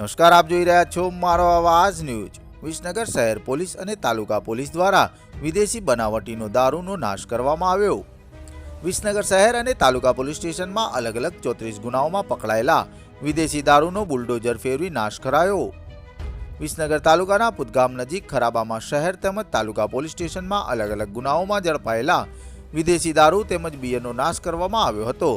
નમસ્કાર, આપ જોઈ રહ્યા છો મારો આવાજ ન્યૂઝ. વિસનગર શહેર પોલીસ અને તાલુકા પોલીસ દ્વારા વિદેશી બનાવટીનો દારૂનો નાશ કરવામાં આવ્યો. વિસનગર શહેર અને તાલુકા પોલીસ સ્ટેશનમાં અલગ અલગ ચોત્રીસ ગુનાઓમાં પકડાયેલા વિદેશી દારૂનો બુલડોઝર ફેરવી નાશ કરાયો. વિસનગર તાલુકાના પુદગામ નજીક ખરાબામાં શહેર તેમજ તાલુકા પોલીસ સ્ટેશનમાં અલગ અલગ ગુનાઓમાં ઝડપાયેલા વિદેશી દારૂ તેમજ બિયરનો નાશ કરવામાં આવ્યો હતો.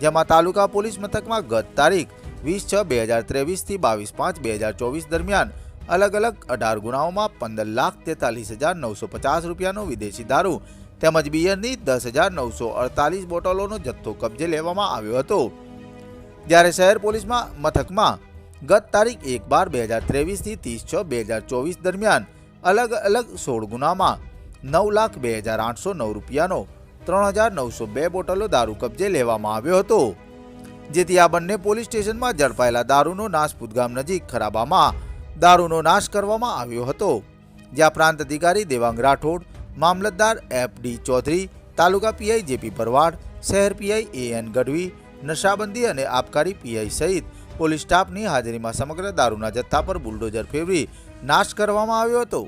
જેમાં તાલુકા પોલીસ મથકમાં ગત તારીખ વીસ છ બે હજાર ત્રેવીસથી બાવીસ પાંચ બે હજાર ચોવીસ દરમિયાન. અલગ અલગ અઢાર ગુનાઓમાં પંદર લાખ તેતાલીસ હજાર નવસો પચાસ રૂપિયાનો વિદેશી દારૂ તેમજ બિયરની દસ હજાર નવસો અડતાલીસ બોટલોનો જથ્થો કબજે લેવામાં આવ્યો હતો. જ્યારે શહેર પોલીસમાં મથકમાં ગત તારીખ એક બાર બે હજાર ત્રેવીસથી ત્રીસ છ બે હજાર ચોવીસ દરમિયાન અલગ અલગ સોળ ગુનામાં નવ લાખ બે હજાર આઠસો નવ રૂપિયાનો ત્રણ હજાર નવસો બે બોટલો દારૂ કબજે લેવામાં આવ્યો હતો. જેથી આ બંને પોલીસ સ્ટેશનમાં ઝડપાયેલા દારૂનો નાશ પૂદગામ નજીક ખરાબામાં દારૂનો નાશ કરવામાં આવ્યો હતો. જ્યાં પ્રાંત અધિકારી દેવાંગ રાઠોડ, મામલતદાર એફ ડી ચૌધરી, તાલુકા પીઆઈ જેપી ભરવાડ, શહેર પીઆઈ એ એન ગઢવી, નશાબંધી અને આબકારી પીઆઈ સહિત પોલીસ સ્ટાફની હાજરીમાં સમગ્ર દારૂના જથ્થા પર બુલડોઝર ફેરવી નાશ કરવામાં આવ્યો હતો.